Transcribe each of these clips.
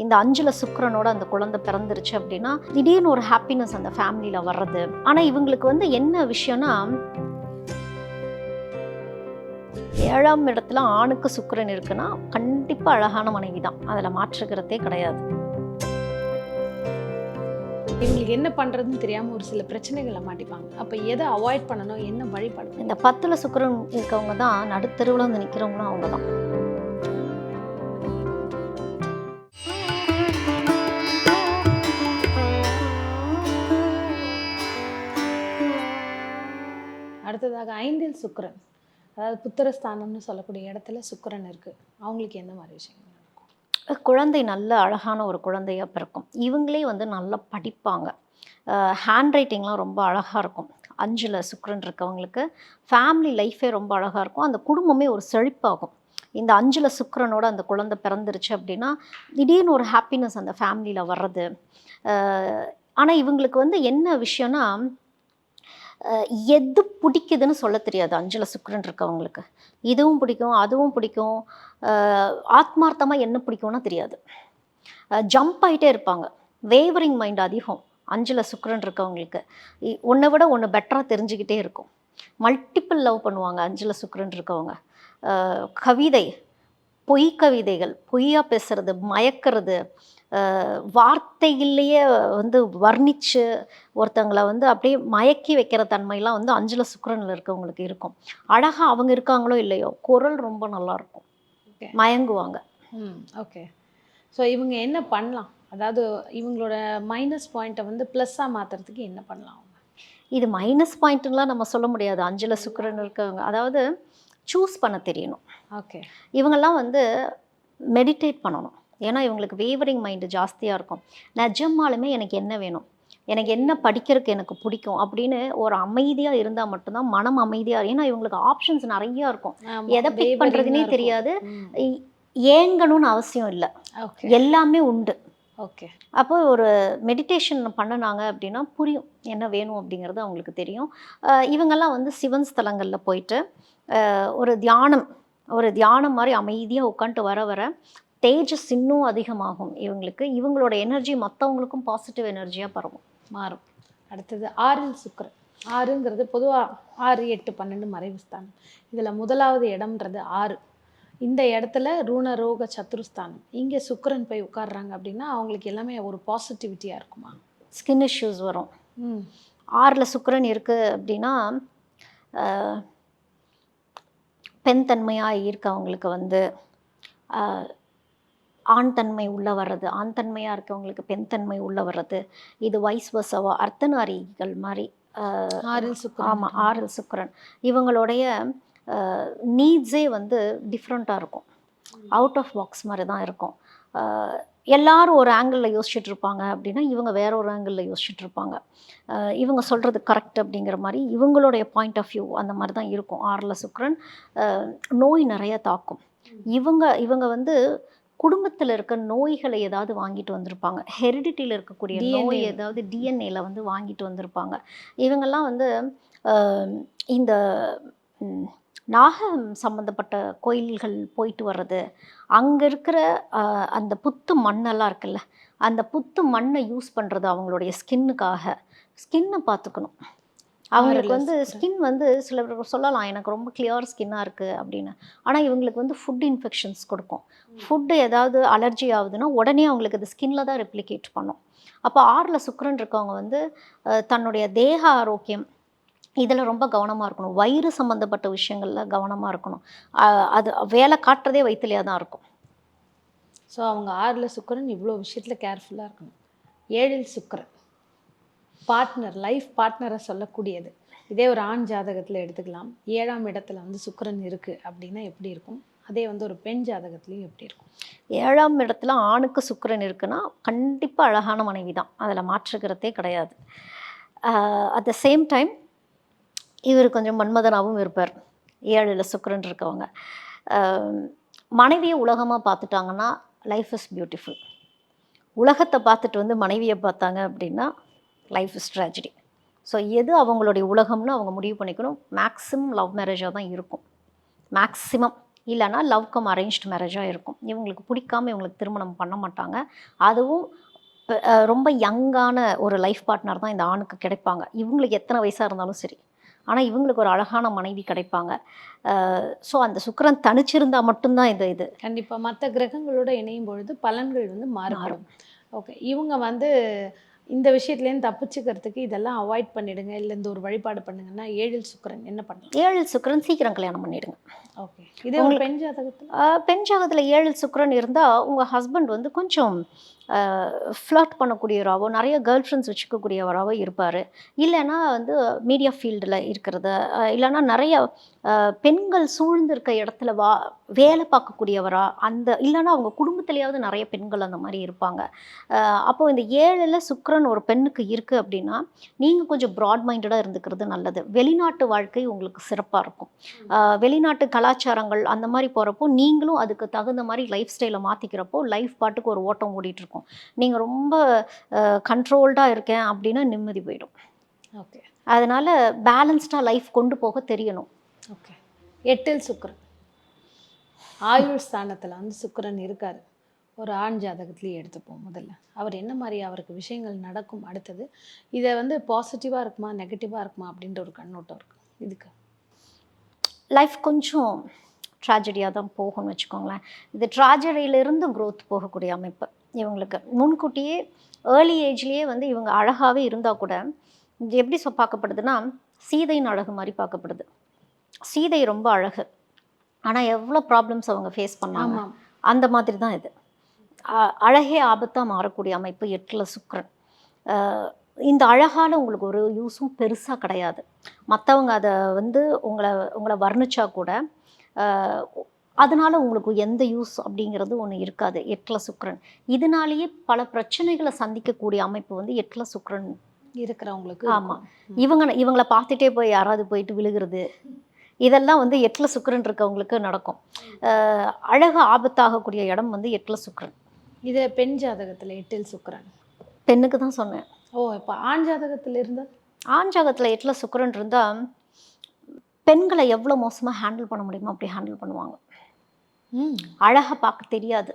இந்த அஞ்சுல சுக்கிரனோட அந்த குழந்தை பிறந்துருச்சு அப்படின்னா திடீர்னு ஒரு ஹாப்பினஸ் அந்த ஃபேமிலியில வர்றது. ஆனா இவங்களுக்கு வந்து என்ன விஷயம்னா ஏழாம் இடத்துல ஆணுக்கு சுக்கிரன் இருக்குன்னா கண்டிப்பா அழகான மனைவி தான் அதுல மாற்றுக்கிறதே கிடையாது. இவங்களுக்கு என்ன பண்றதுன்னு தெரியாம ஒரு சில பிரச்சனைகளை மாட்டிப்பாங்க. அப்ப எதை அவாய்ட் பண்ணணும் என்ன வழிபடணும்? இந்த பத்துல சுக்கிரன் இருக்கவங்க தான் நடுத்தருவில் வந்து நிக்கிறவங்களும் அவங்க தான் அடுத்ததாக ஐந்தில் சுக்கரன். அதாவது புத்திரஸ்தானம்னு சொல்லக்கூடிய இடத்துல சுக்கரன் இருக்குது அவங்களுக்கு எந்த மாதிரி விஷயங்கள் குழந்தை நல்ல அழகான ஒரு குழந்தையாக பிறக்கும். இவங்களே வந்து நல்லா படிப்பாங்க. ஹேண்ட் ரைட்டிங்லாம் ரொம்ப அழகாக இருக்கும். அஞ்சில் சுக்ரன் இருக்கவங்களுக்கு ஃபேமிலி லைஃபே ரொம்ப அழகாக இருக்கும். அந்த குடும்பமே ஒரு செழிப்பாகும். இந்த அஞ்சில் சுக்கரனோட அந்த குழந்தை பிறந்துருச்சு அப்படின்னா திடீர்னு ஒரு ஹாப்பினஸ் அந்த ஃபேமிலியில் வர்றது. ஆனால் இவங்களுக்கு வந்து என்ன விஷயம்னா எது பிடிக்குதுன்னு சொல்ல தெரியாது. அஞ்சல சுக்கரன் இருக்கவங்களுக்கு. இதுவும் பிடிக்கும் அதுவும் பிடிக்கும். ஆத்மார்த்தமாக என்ன பிடிக்கும்னா தெரியாது. ஜம்ப் ஆகிட்டே இருப்பாங்க. வேவரிங் மைண்ட் அதிகம் அஞ்சல சுக்கரன் இருக்கவங்களுக்கு. இ- ஒன்றை விட ஒன்று பெட்டராக தெரிஞ்சுக்கிட்டே இருக்கும். மல்டிபிள் லவ் பண்ணுவாங்க அஞ்சல சுக்கரன் இருக்கவங்க. கவிதை பொய் கவிதைகள் பொய்யா பேசுறது மயக்கிறது வார்த்தையிலேயே வந்து வர்ணிச்சு ஒருத்தங்களை வந்து அப்படியே மயக்கி வைக்கிற தன்மையெல்லாம் வந்து அஞ்சுல சுக்கிரனில் இருக்கவங்களுக்கு இருக்கும். அழகா அவங்க இருக்காங்களோ இல்லையோ குரல் ரொம்ப நல்லா இருக்கும். Okay. மயங்குவாங்க. ம் ஓகே. ஸோ இவங்க என்ன பண்ணலாம்? அதாவது இவங்களோட மைனஸ் பாயிண்ட்டை வந்து ப்ளஸ்ஸாக மாற்றுறதுக்கு என்ன பண்ணலாம் அவங்க? இது மைனஸ் பாயிண்ட்டுலாம் நம்ம சொல்ல முடியாது. அஞ்சுல சுக்கிரன் இருக்கவங்க. அதாவது சூஸ் பண்ண தெரியணும். ஓகே. இவங்கெல்லாம் வந்து மெடிடேட் பண்ணணும். ஏன்னா இவங்களுக்கு வேவரிங் மைண்டு ஜாஸ்தியாக இருக்கும். நிஜமாலுமே எனக்கு என்ன வேணும்? எனக்கு என்ன படிக்கிறதுக்கு எனக்கு பிடிக்கும்? அப்படின்னு ஒரு அமைதியாக இருந்தால் மட்டும்தான் மனம் அமைதியாக ஏன்னா இவங்களுக்கு ஆப்ஷன்ஸ் நிறையா இருக்கும். எதை பிக் பண்ணுறதுனே தெரியாது. ஏங்கணும்னு அவசியம் இல்லை. எல்லாமே உண்டு. ஓகே. அப்போ ஒரு மெடிடேஷன் பண்ணுனாங்க அப்படின்னா புரியும். என்ன வேணும் அப்படிங்கிறது அவங்களுக்கு தெரியும். இவங்கெல்லாம் வந்து சிவன் ஸ்தலங்களில் போயிட்டு ஒரு தியானம் ஒரு தியானம் மாதிரி அமைதியாக உட்காந்துட்டு வர வர தேஜஸ் இன்னும் அதிகமாகும். இவங்களுக்கு இவங்களோட எனர்ஜி மற்றவங்களுக்கும் பாசிட்டிவ் எனர்ஜியாக பரவும் மாறும். அடுத்தது ஆறில் சுக்கிரன். ஆறுங்கிறது பொதுவாக ஆறு எட்டு பன்னெண்டு மறைவு ஸ்தானம். இதில் முதலாவது இடம்ன்றது ஆறு. இந்த இடத்துல ரூண ரோக சத்துருஸ்தானம் இங்கே சுக்கிரன் போய் உட்கார்றாங்க அப்படின்னா அவங்களுக்கு எல்லாமே ஒரு பாசிட்டிவிட்டியாக இருக்குமா? ஸ்கின் இஷ்யூஸ் வரும். ஆறில் சுக்கிரன் இருக்குது அப்படின்னா பெண் தன்மையாக இருக்கவங்களுக்கு வந்து அஹ், ஆண் தன்மை உள்ளே வர்றது ஆண் தன்மையாக இருக்கவங்களுக்கு பெண் தன்மை உள்ளே வர்றது இது வைஸ் வசவா அர்த்தநாரிகள் மாதிரி அஹ், ஆறில் சுக்கிரன். ஆமாம் ஆறில் சுக்கிரன். இவங்களுடைய நீட்ஸே வந்து டிஃப்ரெண்ட்டாக இருக்கும். அவுட் ஆஃப் பாக்ஸ் மாதிரி தான் இருக்கும். எல்லாரும் ஒரு ஆங்கிளில் யோசிச்சுட்டு இருப்பாங்க அப்படின்னா இவங்க வேற ஒரு ஆங்கிளில் யோசிச்சுட்டு இருப்பாங்க. இவங்க சொல்கிறது கரெக்ட் அப்படிங்கிற மாதிரி இவங்களுடைய பாயிண்ட் ஆஃப் வியூ அந்த மாதிரி தான் இருக்கும். ஆறில் சுக்கிரன் அஹ், நோய் நிறைய தாக்கும். இவங்க இவங்க வந்து குடும்பத்தில் இருக்க நோய்களை ஏதாவது வாங்கிட்டு வந்திருப்பாங்க. ஹெரிடிட்டியில் இருக்கக்கூடிய. நோய் ஏதாவது டிஎன்ஏல வந்து வாங்கிட்டு வந்திருப்பாங்க. இவங்கெல்லாம் வந்து இந்த நாகம் சம்மந்தப்பட்ட கோயில்கள் போயிட்டு வர்றது அங்கே இருக்கிற அந்த புத்து மண்ணெல்லாம் இருக்குல்ல அந்த புத்து மண்ணை யூஸ் பண்ணுறது அவங்களுடைய ஸ்கின்னுக்காக ஸ்கின்னை பார்த்துக்கணும். அவங்களுக்கு வந்து. ஸ்கின் வந்து சில பேர் சொல்லலாம் எனக்கு ரொம்ப கிளியர் ஸ்கின்னாக இருக்குது அப்படின்னு. ஆனால் இவங்களுக்கு வந்து ஃபுட் இன்ஃபெக்ஷன்ஸ் கொடுக்கும். ஃபுட்டு ஏதாவது அலர்ஜி ஆகுதுன்னா உடனே அவங்களுக்கு அது ஸ்கின்ல தான் ரெப்ளிகேட் பண்ணும். அப்போ ஆறில் சுக்கிரன் இருக்கவங்க வந்து தன்னுடைய தேக ஆரோக்கியம் இதில் ரொம்ப கவனமாக இருக்கணும். வயிறு சம்மந்தப்பட்ட விஷயங்களில் கவனமாக இருக்கணும். அது வேலை காட்டுறதே வயிற்றுலையாக தான் இருக்கும். ஸோ அவங்க ஆறில் சுக்கிரன் இவ்வளோ விஷயத்தில் கேர்ஃபுல்லாக இருக்கணும். ஏழில் சுக்கிரன். பார்ட்னர் லைஃப் பார்ட்னரை சொல்லக்கூடியது. இதே ஒரு ஆண் ஜாதகத்தில் எடுத்துக்கலாம். ஏழாம் இடத்துல வந்து சுக்கரன் இருக்குது அப்படின்னா எப்படி இருக்கும்? அதே வந்து ஒரு பெண் ஜாதகத்துலேயும் எப்படி இருக்கும்? ஏழாம் இடத்துல ஆணுக்கு சுக்கரன் இருக்குன்னா கண்டிப்பாக அழகான மனைவி தான். அதில் மாற்றுக்கிறதே கிடையாது. அட் த சேம் டைம் இவர் கொஞ்சம் மன்மதனாகவும் இருப்பார். ஏழில் சுக்கரன் இருக்கவங்க. மனைவியை உலகமாக பார்த்துட்டாங்கன்னா லைஃப் இஸ் பியூட்டிஃபுல் உலகத்தை பார்த்துட்டு வந்து மனைவியை பார்த்தாங்க அப்படின்னா லைஃப் இஸ் ட்ராஜடி ஸோ எது அவங்களுடைய உலகம்னு அவங்க முடிவு பண்ணிக்கணும்? மேக்ஸிமம் லவ் மேரேஜாக தான் இருக்கும். மேக்ஸிமம் இல்லைன்னா லவ் கம் அரேஞ்ச்டு மேரேஜாக இருக்கும். இவங்களுக்கு பிடிக்காம இவங்களுக்கு திருமணம் பண்ண மாட்டாங்க. அதுவும் ரொம்ப யங்கான ஒரு லைஃப் பார்ட்னர் தான் இந்த ஆணுக்கு கிடைப்பாங்க. இவங்களுக்கு எத்தனை வயசாக இருந்தாலும் சரி. ஆனால் இவங்களுக்கு ஒரு அழகான மனைவி கிடைப்பாங்க. ஸோ அந்த சுக்கிரன் தனிச்சிருந்தா மட்டும்தான் இது இது. கண்டிப்பா. மற்ற கிரகங்களோட இணையும் பொழுது பலன்கள் வந்து மாறுபடும். ஓகே இவங்க வந்து இந்த விஷயத்துலேருந்து தப்பிச்சுக்கிறதுக்கு இதெல்லாம் அவாய்ட் பண்ணிடுங்க. இல்லை இந்த ஒரு வழிபாடு பண்ணுங்கன்னா ஏழில் சுக்கிரன் என்ன பண்ணலாம்? ஏழு சுக்கிரன் சீக்கிரம் கல்யாணம் பண்ணிடுங்க. ஓகே இதே ஒரு பெண் ஜாதகத்தில்? பெண் ஜாதகத்தில் ஏழு சுக்கிரன் இருந்தால் உங்கள் ஹஸ்பண்ட் வந்து கொஞ்சம் ஃப்ளர்ட் பண்ணக்கூடியவராகவோ நிறைய கேர்ள் ஃப்ரெண்ட்ஸ் வச்சுக்கக்கூடியவராகவோ இருப்பார். இல்லைன்னா வந்து மீடியா ஃபீல்டில் இருக்கிறது இல்லைனா இல்லைன்னா நிறைய பெண்கள் சூழ்ந்திருக்க இடத்துல வா வேலை பார்க்கக்கூடியவரா அந்த இல்லைன்னா அவங்க குடும்பத்திலேயாவது நிறைய பெண்கள் அந்த மாதிரி இருப்பாங்க. அப்போது அப்போ இந்த ஏழில் சுக்கரன் ஒரு பெண்ணுக்கு இருக்குது அப்படின்னா நீங்கள் கொஞ்சம் ப்ராட் மைண்டடாக இருந்துக்கிறது நல்லது. வெளிநாட்டு வாழ்க்கை உங்களுக்கு சிறப்பாக இருக்கும். வெளிநாட்டு கலாச்சாரங்கள் அந்த மாதிரி போகிறப்போ நீங்களும் அதுக்கு தகுந்த மாதிரி லைஃப் ஸ்டைலை மாற்றிக்கிறப்போ லைஃப் பாட்டுக்கு ஒரு ஓட்டம் ஓடிட்டுருக்கும் இருக்கும் நீங்கள் ரொம்ப கண்ட்ரோல்டாக இருக்கேன் அப்படின்னா நிம்மதி போயிடும். ஓகே. அதனால பேலன்ஸ்டாக லைஃப் கொண்டு போக தெரியணும். ஓகே. எட்டில் சுக்கிரன். ஆயுள் ஸ்தானத்தில் வந்து சுக்கிரன் இருக்காரு. ஒரு ஆண் ஜாதகத்திலேயே எடுத்துப்போம் முதல்ல. அவர் என்ன மாதிரி அவருக்கு விஷயங்கள் நடக்கும் அடுத்தது? இதை வந்து பாசிட்டிவாக இருக்குமா நெகட்டிவாக இருக்குமா அப்படின்ற ஒரு கண்ணோட்டம் இருக்கு. இதுக்கு. லைஃப் கொஞ்சம் ட்ராஜடியாக தான் போகும்னு வச்சுக்கோங்களேன். இது ட்ராஜடியிலிருந்து growth போகக்கூடிய அமைப்பு. இவங்களுக்கு. முன்கூட்டியே ஏர்லி ஏஜ்லேயே வந்து இவங்க அழகாகவே இருந்தால் கூட எப்படி சொ பார்க்கப்படுதுன்னா சீதையின் அழகு மாதிரி பார்க்கப்படுது. சீதை ரொம்ப அழகு. ஆனால் எவ்வளோ ப்ராப்ளம்ஸ் அவங்க ஃபேஸ் பண்ணாங்க. அந்த மாதிரி தான் இது. அழகே ஆபத்தாக மாறக்கூடிய அமைப்பு எட்டில் சுக்கிரன். இந்த அழகால் உங்களுக்கு ஒரு யூஸும் பெருசாக கிடையாது. மற்றவங்க அதை வந்து உங்களை உங்களை வர்ணிச்சா கூட அதனால உங்களுக்கு எந்த யூஸ் அப்படிங்கிறது ஒன்று இருக்காது. எட்டில் சுக்கிரன். இதனாலேயே பல பிரச்சனைகளை சந்திக்கக்கூடிய அமைப்பு வந்து எட்டில் சுக்கிரன் இருக்கிறவங்களுக்கு ஆமா. இவங்க இவங்களை பார்த்துட்டே போய் யாராவது போயிட்டு விழுகிறது. இதெல்லாம் வந்து எட்டில் சுக்கிரன் இருக்கவங்களுக்கு நடக்கும். அழகு ஆபத்தாகக்கூடிய இடம் வந்து எட்டில் சுக்கிரன். இது பெண் ஜாதகத்தில் எட்டில் சுக்கிரன். பெண்ணுக்கு தான் சொன்னேன். ஓ இப்போ ஆண் ஜாதகத்தில் இருந்தால் ஆண் ஜாகத்தில் எட்டில் சுக்கிரன் இருந்தால் பெண்களை எவ்வளோ மோசமாக ஹேண்டில் பண்ண முடியுமோ அப்படி ஹேண்டில் பண்ணுவாங்க. ம். அழகை பார்க்க தெரியாது.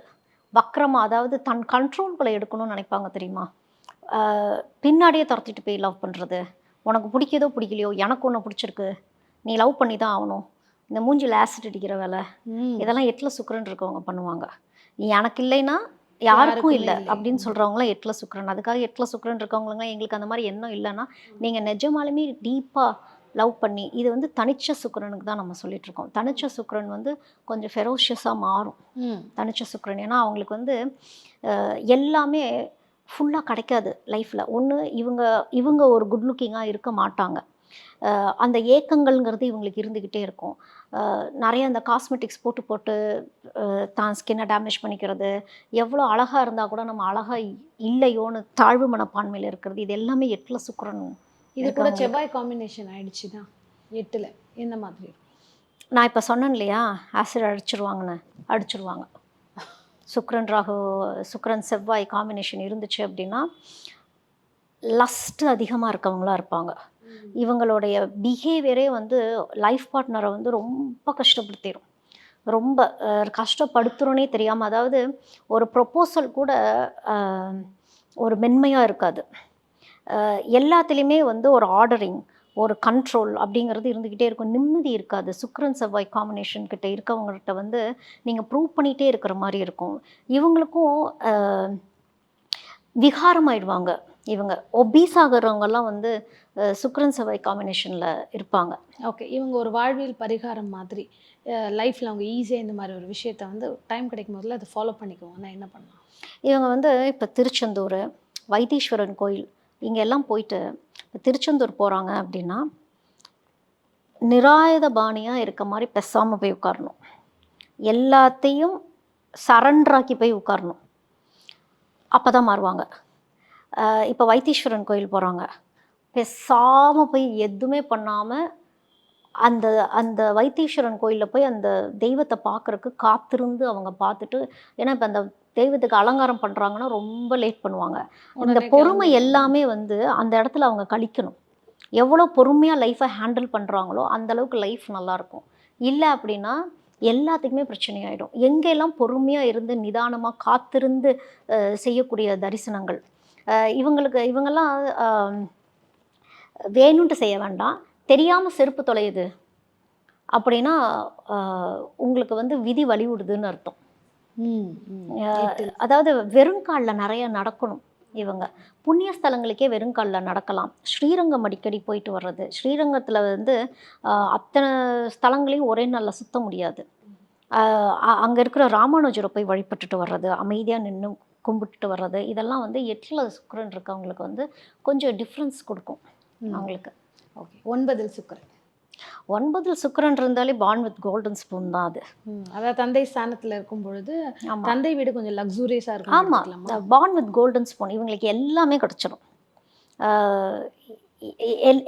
வக்ரமா அதாவது தன் கண்ட்ரோல்களை எடுக்கணும்னு நினைப்பாங்க தெரியுமா? பின்னாடியே துரத்திட்டு போய் லவ் பண்ணுறது உனக்கு பிடிக்குதோ பிடிக்கலையோ எனக்கு ஒன்று பிடிச்சிருக்கு. நீ லவ் பண்ணி தான் ஆகணும். இந்த மூஞ்சில் ஆசிட் அடிக்கிற வேலை. இதெல்லாம் எட்டில் சுக்கிரன் இருக்கவங்க பண்ணுவாங்க. நீ எனக்கு இல்லைன்னா யாருக்கும் இல்லை. அப்படின்னு சொல்கிறவங்களாம் எட்டில் சுக்கிரன். அதுக்காக எட்டில் சுக்கிரன் இருக்கவங்களாம் எங்களுக்கு அந்த மாதிரி எண்ணம் இல்லைன்னா நீங்கள் நிஜமாலுமே டீப்பாக லவ் பண்ணி இது வந்து தனிச்ச சுக்கிரனுக்கு தான் நம்ம சொல்லிட்டு இருக்கோம் தனிச்ச சுக்கிரன் வந்து கொஞ்சம் ஃபெரோஷியஸாக மாறும். ம். தனிச்ச சுக்கிரன். ஏன்னா அவங்களுக்கு வந்து எல்லாமே ஃபுல்லாக கிடைக்காது லைஃப்பில் ஒன்று இவங்க இவங்க ஒரு குட் லுக்கிங்காக இருக்க மாட்டாங்க. அந்த ஏக்கங்கள்ங்கிறது இவங்களுக்கு இருந்துக்கிட்டே இருக்கும். நிறைய அந்த காஸ்மெட்டிக்ஸ் போட்டு போட்டு தான் ஸ்கின்னை டேமேஜ் பண்ணிக்கிறது. எவ்வளோ அழகாக இருந்தால் கூட நம்ம அழகாக இல்லையோன்னு தாழ்வு மனப்பான்மையில் இருக்கிறது. இது எல்லாமே எட்டில் சுக்கிரன் இது கூட. செவ்வாய் காம்பினேஷன் ஆயிடுச்சு தான் எட்டில். இந்த மாதிரி. நான் இப்போ சொன்னேன் இல்லையா? ஆசிட் அடிச்சிருவாங்கன்னு அடிச்சிருவாங்க. சுக்ரன் ராகு சுக்ரன் செவ்வாய் காம்பினேஷன் இருந்துச்சு அப்படின்னா லஸ்ட் அதிகமாக இருக்கவங்களா இருப்பாங்க. இவங்களுடைய பிஹேவியரே வந்து லைஃப் பார்ட்னரை வந்து ரொம்ப கஷ்டப்படுத்திடும் ரொம்ப கஷ்டப்படுத்துகிறோன்னே தெரியாமல் அதாவது ஒரு ப்ரொப்போசல் கூட ஒரு மென்மையாக இருக்காது. எல்லாத்துலேயுமே வந்து ஒரு ஆர்டரிங் ஒரு கண்ட்ரோல் அப்படிங்கிறது இருந்துக்கிட்டே இருக்கும். நிம்மதி இருக்காது. சுக்ரன் செவ்வாய் காம்பினேஷன் கிட்ட இருக்கவங்ககிட்ட வந்து நீங்கள் ப்ரூவ் பண்ணிகிட்டே இருக்கிற மாதிரி இருக்கும். இவங்களுக்கும் விகாரமாயிடுவாங்க. இவங்க ஒபீஸ் ஆகிறவங்கெல்லாம் வந்து சுக்ரன் செவ்வாய் காம்பினேஷனில் இருப்பாங்க. ஓகே இவங்க ஒரு வாழ்வியல் பரிகாரம் மாதிரி லைஃப்பில் அவங்க ஈஸியாக இந்த மாதிரி ஒரு விஷயத்த வந்து டைம் கிடைக்கும் போதில் அதை ஃபாலோ பண்ணிக்குவாங்கன்னா என்ன பண்ணலாம்? இவங்க வந்து இப்போ திருச்செந்தூர் வைத்தீஸ்வரன் கோயில் இங்கே எல்லாம் போயிட்டு இப்போ திருச்செந்தூர் போகிறாங்க அப்படின்னா நிராயுத பாணியாக இருக்க மாதிரி பெசாமல் போய் உட்காரணும். எல்லாத்தையும் சரண்டராக்கி போய் உட்காரணும். அப்போ தான் மாறுவாங்க இப்போ வைத்தீஸ்வரன் கோயில் போகிறாங்க பெசாமல் போய் எதுவுமே பண்ணாமல் அந்த அந்த வைத்தீஸ்வரன் கோயிலில் போய் அந்த தெய்வத்தை பார்க்குறக்கு காத்திருந்து அவங்க பார்த்துட்டு ஏன்னா இப்போ அந்த தெய்வத்துக்கு அலங்காரம் பண்ணுறாங்கன்னா ரொம்ப லேட் பண்ணுவாங்க. இந்த பொறுமை எல்லாமே வந்து அந்த இடத்துல அவங்க கழிக்கணும். எவ்வளோ பொறுமையாக லைஃப்பை ஹேண்டில் பண்ணுறாங்களோ அந்த அளவுக்கு லைஃப் நல்லாயிருக்கும் இல்லை அப்படின்னா எல்லாத்துக்குமே பிரச்சனை ஆகிடும் எங்கெல்லாம் பொறுமையாக இருந்து நிதானமாக காத்திருந்து செய்யக்கூடிய தரிசனங்கள். இவங்களுக்கு இவங்கெல்லாம் ஆம், வேணும்ட்டு செய்ய வேண்டாம். தெரியாமல் செருப்பு தொலையுது அப்படின்னா உங்களுக்கு வந்து விதி வழிவிடுதுன்னு அர்த்தம். அதாவது வெறுங்காலில் நிறைய நடக்கணும் இவங்க. புண்ணிய ஸ்தலங்களுக்கே வெறுங்காலில் நடக்கலாம். ஸ்ரீரங்கம் அடிக்கடி போயிட்டு வர்றது. ஸ்ரீரங்கத்தில் வந்து அத்தனை ஸ்தலங்களையும் ஒரே நாளில் சுத்த முடியாது. அங்கே இருக்கிற ராமானுஜரை போய் வழிபட்டுட்டு வர்றது அமைதியாக நின்று கும்பிட்டுட்டு வர்றது இதெல்லாம் வந்து எட்டில் சுக்கரன் இருக்கவங்களுக்கு வந்து கொஞ்சம் டிஃப்ரென்ஸ் கொடுக்கும். அவங்களுக்கு. ஓகே. ஒன்பதில் சுக்கிரன். ஒன்பதில் சுக்கிரன் இருந்தாலே பான் வித் கோல்டன் ஸ்பூன் தான் அது. அதாவது தந்தை ஸ்தானத்துல இருக்கும் பொழுது தந்தை வீடு கொஞ்சம் லக்ஸூரியஸா இருக்கும் ஆமாம் பான் வித் கோல்டன் ஸ்பூன் இவங்களுக்கு எல்லாமே கிடச்சிடும்.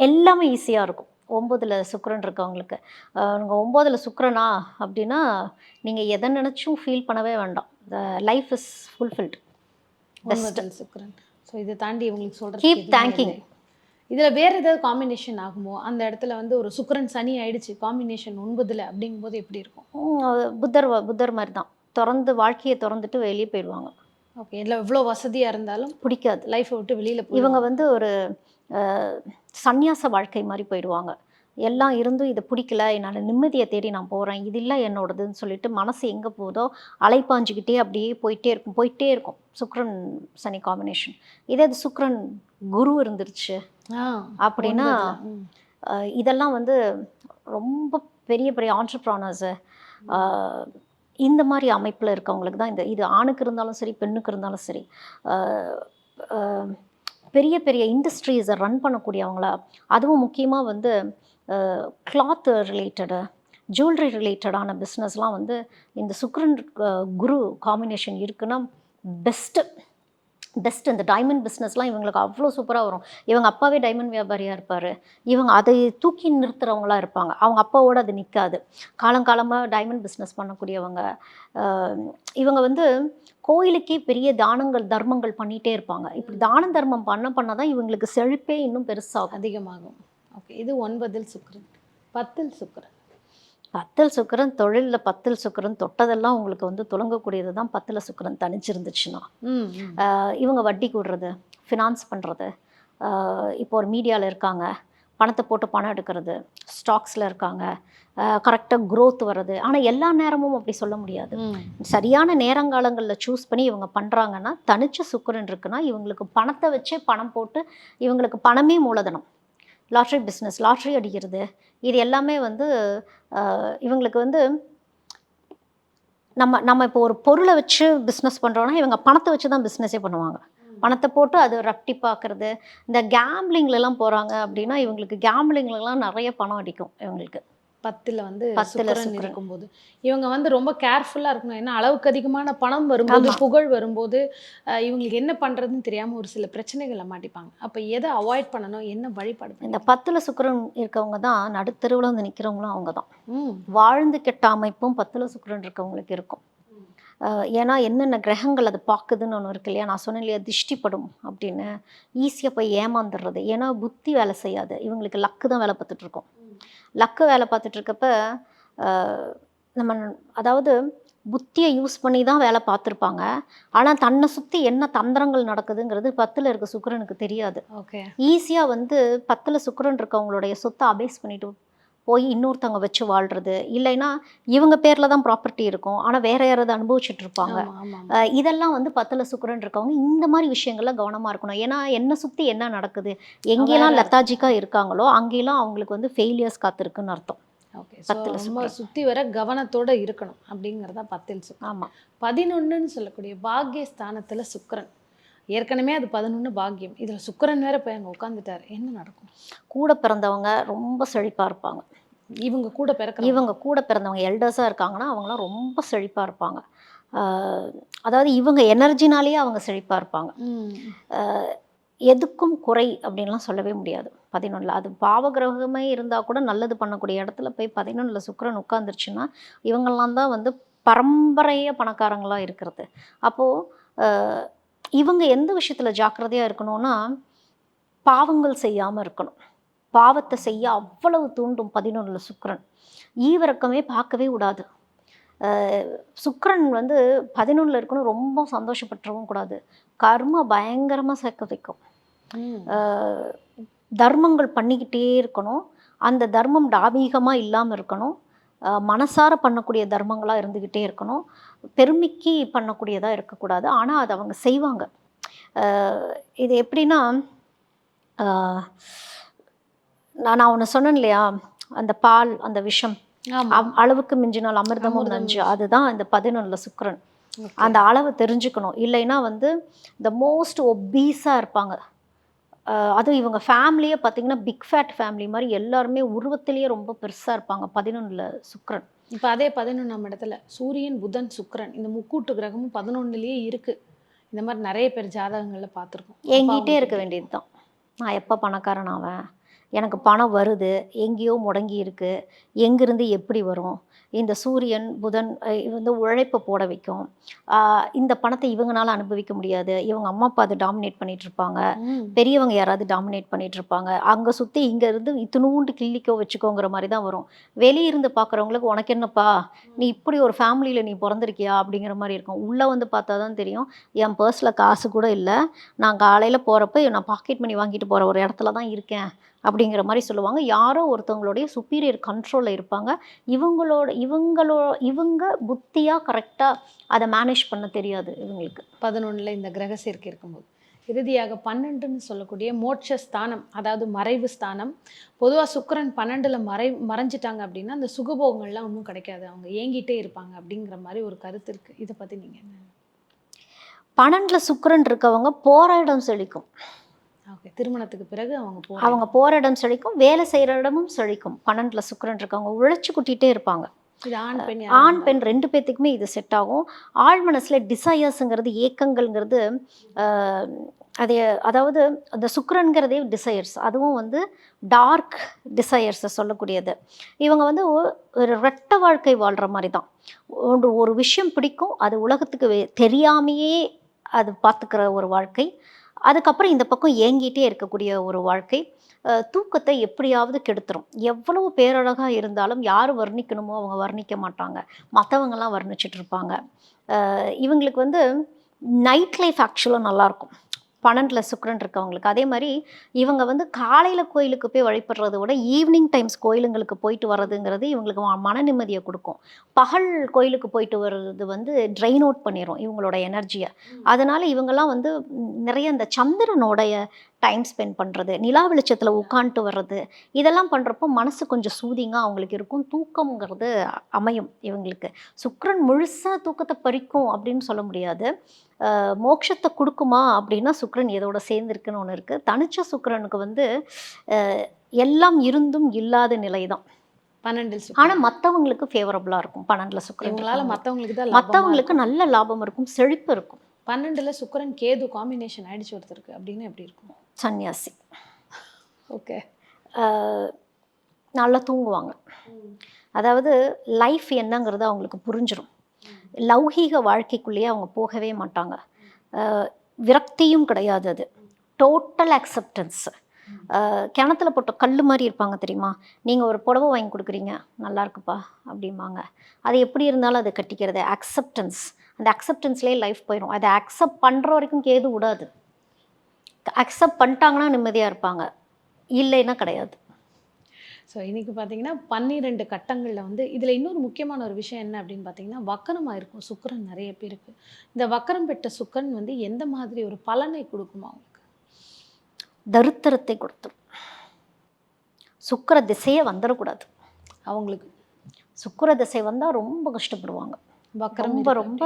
எல்லாமே ஈஸியாக இருக்கும். ஒம்போதில் சுக்கிரன் இருக்கவங்களுக்கு. நீங்கள் ஒம்போதில் சுக்கிரனா அப்படின்னா நீங்கள் எதை நினச்சும் ஃபீல் பண்ணவே வேண்டாம். த லைஃப் இஸ் ஃபுல்ஃபில்ட் சுக்கிரன். ஸோ இதை தாண்டி இவங்களுக்கு சொல்றது Keep thanking. இதுல வேற ஏதாவது காம்பினேஷன் ஆகுமோ? அந்த இடத்துல வந்து ஒரு சுக்கிரன் சனி ஆயிடுச்சு காம்பினேஷன் ஒன்பதுல அப்படிங்கும்போது எப்படி இருக்கும்? புத்தர் புத்தர் மாதிரி தான் திறந்து வாழ்க்கையை திறந்துட்டு வெளியே போயிடுவாங்க. ஓகே இல்லை எவ்வளோ வசதியா இருந்தாலும் பிடிக்காது. லைஃப்பை விட்டு வெளியில இவங்க வந்து ஒரு சந்நியாச வாழ்க்கை மாதிரி போயிடுவாங்க. எல்லாம் இருந்தும் இதை பிடிக்கல என்னால் நிம்மதியை தேடி நான் போகிறேன் இது இல்லை என்னோடதுன்னு சொல்லிட்டு மனசு எங்கே போதோ அலைப்பாஞ்சிக்கிட்டே அப்படியே போயிட்டே இருக்கும் போயிட்டே இருக்கும். சுக்ரன் சனி காம்பினேஷன் இதே இது சுக்ரன் குரு இருந்துருச்சு அப்படின்னா இதெல்லாம் வந்து ரொம்ப பெரிய பெரிய ஆண்டர்ப்ரானர்ஸு இந்த மாதிரி அமைப்பில் இருக்கவங்களுக்கு தான் இந்த இது ஆணுக்கு இருந்தாலும் சரி பெண்ணுக்கு இருந்தாலும் சரி பெரிய பெரிய இண்டஸ்ட்ரீஸை ரன் பண்ணக்கூடியவங்களா? அதுவும் முக்கியமாக வந்து கிளாத் ரிலேட்டடு ஜுவல்லரி ரிலேட்டடான பிஸ்னஸ்லாம் வந்து இந்த சுக்ரன் குரு காம்பினேஷன் இருக்குன்னா பெஸ்ட்டு பெஸ்ட் இந்த டைமண்ட் பிஸ்னஸ்லாம் இவங்களுக்கு அவ்வளோ சூப்பராக வரும். இவங்க அப்பாவே டைமண்ட் வியாபாரியாக இருப்பார். இவங்க அதை தூக்கி நிறுத்துறவங்களா இருப்பாங்க. அவங்க அப்பாவோட அது நிற்காது காலங்காலமாக டைமண்ட் பிஸ்னஸ் பண்ணக்கூடியவங்க இவங்க வந்து கோயிலுக்கே பெரிய தானங்கள் தர்மங்கள் பண்ணிகிட்டே இருப்பாங்க. இப்படி தான தர்மம் பண்ண பண்ண தான் இவங்களுக்கு செழிப்பே இன்னும் பெருசாகும். அதிகமாகும். ஓகே இது ஒன்பதில் சுக்கிரன். பத்தில் சுக்கிரன். பத்தில் சுக்கரன் தொழிலில் பத்தில் சுக்கரன் தொட்டதெல்லாம் உங்களுக்கு வந்து துலங்கக்கூடியது தான் பத்தில் சுக்கரன் தனிச்சிருந்துச்சுன்னா இவங்க வட்டி கூடுறது ஃபினான்ஸ் பண்ணுறது இப்போ ஒரு மீடியாவில் இருக்காங்க பணத்தை போட்டு பணம் எடுக்கிறது ஸ்டாக்ஸில் இருக்காங்க கரெக்டாக growth வர்றது. ஆனால் எல்லா நேரமும் அப்படி சொல்ல முடியாது. சரியான நேரங்காலங்களில் சூஸ் பண்ணி இவங்க பண்ணுறாங்கன்னா தனிச்ச சுக்கரன் இருக்குன்னா இவங்களுக்கு பணத்தை வச்சே பணம் போட்டு இவங்களுக்கு பணமே மூலதனம். லாட்ரி பிஸ்னஸ் லாட்ரி அடிக்கிறது. இது எல்லாமே வந்து இவங்களுக்கு வந்து நம்ம நம்ம இப்போ ஒரு பொருளை வச்சு பிஸ்னஸ் பண்ணுறோன்னா இவங்க பணத்தை வச்சு தான் பிஸ்னஸே பண்ணுவாங்க. பணத்தை போட்டு அது ரப்டி பார்க்குறது. இந்த கேம்லிங்லலாம் போகிறாங்க அப்படின்னா இவங்களுக்கு கேம்லிங்லலாம் நிறைய பணம் அடிக்கும் இவங்களுக்கு. பத்துல வந்து பத்துல. இருக்கும்போது. இவங்க வந்து ரொம்ப கேர்ஃபுல்லா இருக்கணும். ஏன்னா அளவுக்கு அதிகமான பணம் வரும்போது. புகழ் வரும்போது இவங்களுக்கு என்ன பண்றதுன்னு தெரியாம ஒரு சில பிரச்சனைகளை மாட்டிப்பாங்க. அப்ப எதை அவாய்ட் பண்ணணும்? என்ன வழிபாடு? இந்த பத்தில் சுக்கிரன் இருக்கவங்க தான் நடுத்தெருவில் வந்து நிற்கிறவங்களும் அவங்க தான். வாழ்ந்து கெட்ட அமைப்பும் பத்தில் சுக்கிரன் இருக்கவங்களுக்கு இருக்கும். ஏன்னா என்னென்ன கிரகங்கள் அதை பார்க்குதுன்னு ஒன்று இருக்கு இல்லையா? நான் சொன்னேன் இல்லையா? திஷ்டிப்படும் அப்படின்னு. ஈஸியாக போய் ஏமாந்துடுறது ஏன்னா புத்தி வேலை செய்யாது. இவங்களுக்கு லக்கு தான் வேலை பார்த்துட்டு இருக்கும். லக்கு வேலை பார்த்துட்டு இருக்கப்ப அஹ், நம்ம அதாவது புத்தியை யூஸ் பண்ணி தான் வேலை பார்த்துருப்பாங்க. ஆனால் தன்னை சுற்றி என்ன தந்திரங்கள் நடக்குதுங்கிறது பத்தில் இருக்க சுக்கிரனுக்கு தெரியாது. ஓகே. ஈஸியாக வந்து பத்தில் சுக்கிரன் இருக்கவங்களுடைய சொத்தை அபேஸ் பண்ணிட்டு போய் இன்னொருத்தவங்க வச்சு வாழ்றது. இல்லைன்னா இவங்க பேரில் தான் ப்ராப்பர்ட்டி இருக்கும். ஆனால் வேற யாராவது அனுபவிச்சுட்டு இருப்பாங்க. இதெல்லாம் வந்து பத்தில் சுக்கிரன் இருக்கவங்க இந்த மாதிரி விஷயங்கள்ல கவனமாக இருக்கணும். ஏன்னா என்னை சுற்றி என்ன நடக்குது? எங்கெல்லாம் லெத்தாஜிக்காக இருக்காங்களோ அங்கெல்லாம் அவங்களுக்கு வந்து ஃபெயிலியர்ஸ் காத்திருக்குன்னு அர்த்தம். ஓகே பத்துல சுக்கிரன். சுத்தி வர கவனத்தோட இருக்கணும் அப்படிங்கிறதா பத்தில் சுக்கிரன். ஆமாம் பதினொன்றுன்னு சொல்லக்கூடிய பாக்கிய ஸ்தானத்துல சுக்கிரன். ஏற்கனவே அது பதினொன்று பாக்கியம் இதுல சுக்கிரன் வேற போய் அங்க உட்காந்துட்டாரு என்ன நடக்கும்? கூட பிறந்தவங்க ரொம்ப செழிப்பாக இருப்பாங்க. இவங்க கூட பிறக்க இவங்க கூட பிறந்தவங்க எல்டர்ஸாக இருக்காங்கன்னா அவங்களாம் ரொம்ப செழிப்பாக இருப்பாங்க. அதாவது இவங்க எனர்ஜினாலேயே அவங்க செழிப்பாக இருப்பாங்க. எதுக்கும் குறை அப்படின்லாம் சொல்லவே முடியாது. பதினொன்றில் அது பாவகிரகமே இருந்தால் கூட நல்லது பண்ணக்கூடிய இடத்துல போய் பதினொன்றில் சுக்கிரன் உட்காந்துருச்சுன்னா இவங்கெல்லாம் தான் வந்து பரம்பரைய பணக்காரங்களாக இருக்கிறது. அப்போது இவங்க எந்த விஷயத்தில் ஜாக்கிரதையாக இருக்கணும்னா பாவங்கள் செய்யாமல் இருக்கணும். பாவத்தை செய்ய அவ்வளவு தூண்டும் பதினொன்றில் சுக்கிரன். ஈவிரக்கமே பார்க்கவே விடாது சுக்கிரன் வந்து பதினொன்றில் இருக்கணும் ரொம்ப சந்தோஷப்பட்டுறவும் கூடாது. கர்ம பயங்கரமாக சேர்க்க வைக்கும். தர்மங்கள் பண்ணிக்கிட்டே இருக்கணும். அந்த தர்மம் டாபீகமாக இல்லாமல் இருக்கணும். மனசார பண்ணக்கூடிய தர்மங்களாக இருந்துக்கிட்டே இருக்கணும். பெருமைக்கு பண்ணக்கூடியதாக இருக்கக்கூடாது. ஆனால் அதை அவங்க செய்வாங்க. இது எப்படின்னா நான் நான் ஒன்று சொன்னேன் இல்லையா? அந்த பால் அந்த விஷம். அளவுக்கு மிஞ்சினால் அமிர்தமும் நஞ்சு. அதுதான் இந்த பதினொன்றில் சுக்கிரன். அந்த அளவு தெரிஞ்சுக்கணும். இல்லைன்னா வந்து இந்த மோஸ்ட் ஒபீஸாக இருப்பாங்க. அதுவும் இவங்க ஃபேமிலியே பார்த்தீங்கன்னா பிக் ஃபேட் ஃபேமிலி மாதிரி எல்லாருமே உருவத்திலேயே ரொம்ப பெருசாக இருப்பாங்க பதினொன்றில் சுக்கிரன். இப்போ அதே பதினொன்றாம் இடத்துல சூரியன் புதன் சுக்கிரன் இந்த முக்கூட்டு கிரகமும் பதினொன்னுலயே இருக்கு. இந்த மாதிரி நிறைய பேர் ஜாதகங்கள்ல பார்த்துருக்கோம். என்கிட்டே இருக்க வேண்டியது தான் நான் எப்போ பணக்காரன் ஆவேன்? எனக்கு பணம் வருது எங்கேயோ முடங்கி இருக்கு எங்கிருந்து எப்படி வரும்? இந்த சூரியன் புதன் வந்து உழைப்பை போட வைக்கும். இந்த பணத்தை இவங்கனால அனுபவிக்க முடியாது. இவங்க அம்மா அப்பா அதை டாமினேட் பண்ணிட்டு இருப்பாங்க. பெரியவங்க யாராவது டாமினேட் பண்ணிட்டு இருப்பாங்க. அங்கே சுற்றி இங்கே இருந்து இத்தினூண்டு கிள்ளிக்கோ வச்சுக்கோங்கிற மாதிரி தான் வரும். வெளியே இருந்து பார்க்குறவங்களுக்கு உனக்கு என்னப்பா? நீ இப்படி ஒரு ஃபேமிலியில் நீ பிறந்திருக்கியா? அப்படிங்கிற மாதிரி இருக்கும். உள்ளே வந்து பார்த்தா தான் தெரியும். என் பர்ஸில் காசு கூட இல்லை. நான் காலையில் போகிறப்ப நான் பாக்கெட் மணி வாங்கிட்டு போகிற ஒரு இடத்துல தான் இருக்கேன். அப்படிங்கிற மாதிரி சொல்லுவாங்க. யாரோ ஒருத்தவங்களுடைய சுப்பீரியர் கண்ட்ரோலில் இருப்பாங்க. இவங்களோட இவங்களோ இவங்க புத்தியாக கரெக்டாக அதை மேனேஜ் பண்ண தெரியாது இவங்களுக்கு. பதினொன்றில் இந்த கிரக சேர்க்கை இருக்கும்போது. இறுதியாக பன்னெண்டுன்னு சொல்லக்கூடிய மோட்ச ஸ்தானம் அதாவது மறைவு ஸ்தானம். பொதுவாக சுக்கிரன் பன்னெண்டில் மறை மறைஞ்சிட்டாங்க அப்படின்னா அந்த சுகபோகங்கள்லாம் ஒன்றும் கிடைக்காது. அவங்க ஏங்கிட்டே இருப்பாங்க அப்படிங்கிற மாதிரி ஒரு கருத்து இருக்கு. இதை பற்றி நீங்கள் என்ன பன்னெண்டில் சுக்கிரன் இருக்கவங்க போகிற இடம் செழிக்கும். ஓகே. திருமணத்துக்கு பிறகு அவங்க போ அவங்க போகிற இடம் செழிக்கும் வேலை செய்கிற இடமும் செழிக்கும். பன்னெண்டில் சுக்கிரன் இருக்கவங்க உழைச்சி குட்டிகிட்டே இருப்பாங்க. ஆண் பெண் ரெண்டு பேர்த்துக்குமே இது செட் ஆகும். ஆழ் மனசில் டிசையர்ஸுங்கிறது ஏக்கங்கள்ங்கிறது அது அதாவது அந்த சுக்கிரன்கிறதே டிசையர்ஸ் அதுவும் வந்து டார்க் டிசையர்ஸை சொல்லக்கூடியது. இவங்க வந்து ஒரு ரெட்ட வாழ்க்கை வாழ்கிற மாதிரி தான் ஒரு ஒரு விஷயம் பிடிக்கும் அது உலகத்துக்கு தெரியாமையே அது பார்த்துக்கிற ஒரு வாழ்க்கை. அதுக்கப்புறம் இந்த பக்கம் ஏங்கிட்டே இருக்கக்கூடிய ஒரு வாழ்க்கை தூக்கத்தை எப்படியாவது கெடுத்துரும். எவ்வளவு பேரழகாக இருந்தாலும் யார் வர்ணிக்கணுமோ அவங்க வர்ணிக்க மாட்டாங்க. மற்றவங்கெல்லாம் வர்ணிச்சிட்டு இருப்பாங்க. இவங்களுக்கு வந்து நைட் லைஃப் ஆக்சுவலாக நல்லாயிருக்கும் பன்னெண்டில் சுக்கிரன் இருக்கவங்களுக்கு. அதே மாதிரி இவங்க வந்து காலையில் கோயிலுக்கு போய் வழிபடுறதை விட ஈவினிங் டைம்ஸ் கோயிலுங்களுக்கு போயிட்டு வர்றதுங்கிறது இவங்களுக்கு மன நிம்மதியை கொடுக்கும். பகல் கோயிலுக்கு போயிட்டு வர்றது வந்து ட்ரைன் அவுட் பண்ணிடும் இவங்களோட எனர்ஜியை அதனால இவங்கெல்லாம் வந்து நிறைய இந்த சந்திரனோடைய டைம் ஸ்பெண்ட் பண்ணுறது நிலா வெளிச்சத்தில் உட்காந்துட்டு வர்றது இதெல்லாம் பண்ணுறப்போ மனசு கொஞ்சம் சூதிங்காக அவங்களுக்கு இருக்கும். தூக்கம்ங்கிறது அமையும் இவங்களுக்கு. சுக்கிரன் முழுசாக தூக்கத்தை பறிக்கும் அப்படின்னு சொல்ல முடியாது. மோட்சத்தை கொடுக்குமா அப்படின்னா சுக்கிரன் இதோட சேர்ந்துருக்குன்னு ஒன்று இருக்குது தனிச்ச சுக்கிரனுக்கு வந்து எல்லாம் இருந்தும் இல்லாத நிலை தான் சுக்கிரன். ஆனால் மற்றவங்களுக்கு ஃபேவரபுளாக இருக்கும். பன்னெண்டில் சுக்கிரன். மற்றவங்களுக்கு தான் மற்றவங்களுக்கு. நல்ல லாபம் இருக்கும் செழிப்பு இருக்கும். பன்னெண்டுல சுக்கிரன் கேது காம்பினேஷன் ஆயிடுச்சு ஒருத்தருக்கு. அப்படின்னு எப்படி இருக்கும்? சன்னியாசி. ஓகே. நல்லா தூங்குவாங்க. அதாவது லைஃப் என்னங்கிறது அவங்களுக்கு புரிஞ்சிடும் லௌகீக வாழ்க்கைக்குள்ளேயே அவங்க போகவே மாட்டாங்க. விரக்தியும் கிடையாது அது. டோட்டல் அக்செப்டன்ஸ் கிணத்துல போட்ட கல் மாதிரி இருப்பாங்க தெரியுமா? நீங்கள் ஒரு புடவை வாங்கி கொடுக்குறீங்க நல்லா இருக்குப்பா அப்படிம்பாங்க. அது எப்படி இருந்தாலும் அதை கட்டிக்கிறது. அக்செப்டன்ஸ் அந்த அக்செப்டன்ஸ்லேயே லைஃப் போயிடும் அதை அக்செப்ட் பண்ணுற வரைக்கும் கேது விடாது. அக்செப்ட் பண்ணிட்டாங்கன்னா நிம்மதியாக இருப்பாங்க. இல்லைன்னா கிடையாது. ஸோ இன்னைக்கு பார்த்தீங்கன்னா பன்னிரெண்டு கட்டங்களில் வந்து இதில் இன்னொரு முக்கியமான ஒரு விஷயம் என்ன அப்படின்னு பார்த்தீங்கன்னா வக்கரமாக இருக்கும். சுக்கிரன் நிறைய பேருக்கு. இந்த வக்கரம் பெற்ற சுக்கிரன் வந்து எந்த மாதிரி ஒரு பலனை கொடுக்குமா அவங்களுக்கு தரித்திரத்தை கொடுத்துரும். சுக்கிர திசையே வந்துடக்கூடாது அவங்களுக்கு. சுக்கிர திசை வந்தால் ரொம்ப கஷ்டப்படுவாங்க. ரொம்ப ரொம்ப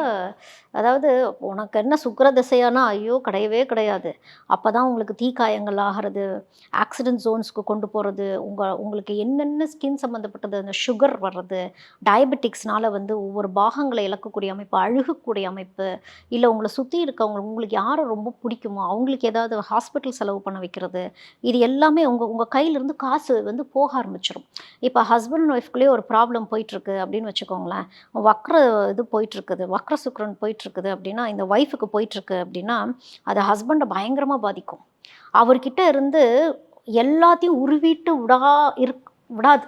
அதாவது உனக்கு என்ன சுக்கிர திசையானா ஐயோ கிடையவே கிடையாது. அப்போ தான் உங்களுக்கு தீக்காயங்கள் ஆகிறது ஆக்சிடென்ட் ஜோன்ஸ்க்கு கொண்டு போகிறது உங்கள் உங்களுக்கு என்னென்ன ஸ்கின் சம்மந்தப்பட்டது அந்த சுகர் வர்றது டயபெட்டிக்ஸ்னால வந்து ஒவ்வொரு பாகங்களை இழக்கக்கூடிய அமைப்பு அழுகக்கூடிய அமைப்பு இல்லை உங்களை சுற்றி இருக்கவங்க உங்களுக்கு யாரை ரொம்ப பிடிக்குமோ அவங்களுக்கு ஏதாவது ஹாஸ்பிட்டல் செலவு பண்ண வைக்கிறது இது எல்லாமே உங்கள் உங்கள் கையிலேருந்து காசு வந்து போக ஆரம்பிச்சிடும் இப்போ ஹஸ்பண்ட் ஒய்ஃப்குள்ளேயே ஒரு ப்ராப்ளம் போயிட்டுருக்கு அப்படின்னு வச்சுக்கோங்களேன் வக்ர இது போயிட்டுருக்குது வக்ர சுக்ரன் போயிட்டுருக்குது அப்படின்னா இந்த ஒய்ஃபுக்கு போயிட்டுருக்கு அப்படின்னா அது ஹஸ்பண்டை பயங்கரமாக பாதிக்கும். அவர்கிட்ட இருந்து எல்லாத்தையும் உருவிட்டு விடா இருக் விடாது.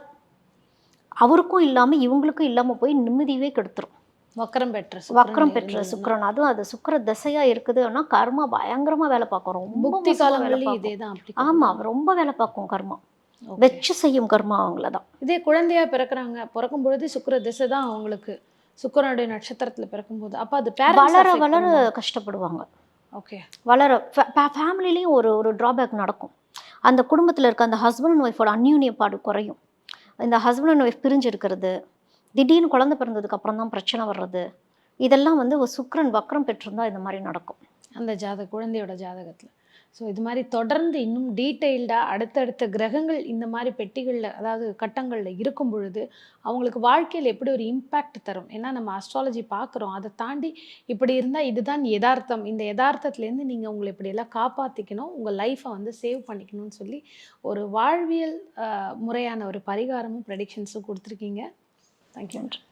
அவருக்கும் இல்லாமல் இவங்களுக்கும் இல்லாமல் போய் நிம்மதியவே கெடுத்துரும். வக்கரம் பெற்ற வக்ரம் பெற்ற சுக்கிரன். அதுவும் அது சுக்கிர திசையா இருக்குதுன்னா கர்மா பயங்கரமா வேலை பார்க்கும். ரொம்ப புக்தி காலங்கள்லயும். இதே தான் ஆமா ரொம்ப வேலை பார்க்கும் கர்மா. வச்சு செய்யும் கர்மா அவங்கள தான் இதே குழந்தையா பிறக்குறாங்க பிறக்கும் பொழுது சுக்கிர திசை தான் அவங்களுக்கு. சுக்கிரனுடைய நட்சத்திரத்துல பிறக்கும்போது அப்ப அது வளர வளர கஷ்டப்படுவாங்க. ஓகே வளர ஃபேமிலிலையும் ஒரு ஒரு ட்ராபேக் நடக்கும். அந்த குடும்பத்தில் இருக்க அந்த ஹஸ்பண்ட் அண்ட் ஒய்ஃபோட அந்யூன்யப்பாடு குறையும். இந்த ஹஸ்பண்ட் அண்ட் ஒய்ஃப் பிரிஞ்சு இருக்கிறது திடீர்னு குழந்தை பிறந்ததுக்கு அப்புறம் தான் பிரச்சனை வர்றது. இதெல்லாம் வந்து ஒரு சுக்கிரன் வக்ரம் பெற்றிருந்தா இந்த மாதிரி நடக்கும். அந்த ஜாதக குழந்தையோட ஜாதகத்துல. ஸோ இது மாதிரி தொடர்ந்து இன்னும் டீட்டெயில்டாக அடுத்தடுத்த கிரகங்கள் இந்த மாதிரி பெட்டிகளில் அதாவது கட்டங்களில் இருக்கும் பொழுது அவங்களுக்கு வாழ்க்கையில் எப்படி ஒரு இம்பேக்ட் தரும்? ஏன்னா நம்ம அஸ்ட்ராலஜி பார்க்குறோம். அதை தாண்டி இப்படி இருந்தால் இதுதான் யதார்த்தம். இந்த யதார்த்தத்துலேருந்து நீங்கள் உங்களை இப்படியெல்லாம் காப்பாற்றிக்கணும் உங்கள் லைஃப்பை வந்து சேவ் பண்ணிக்கணும்னு சொல்லி ஒரு வாழ்வியல் முறையான ஒரு பரிகாரமும் ப்ரெடிக்ஷன்ஸும் கொடுத்துருக்கீங்க. தேங்க்யூ நன்றி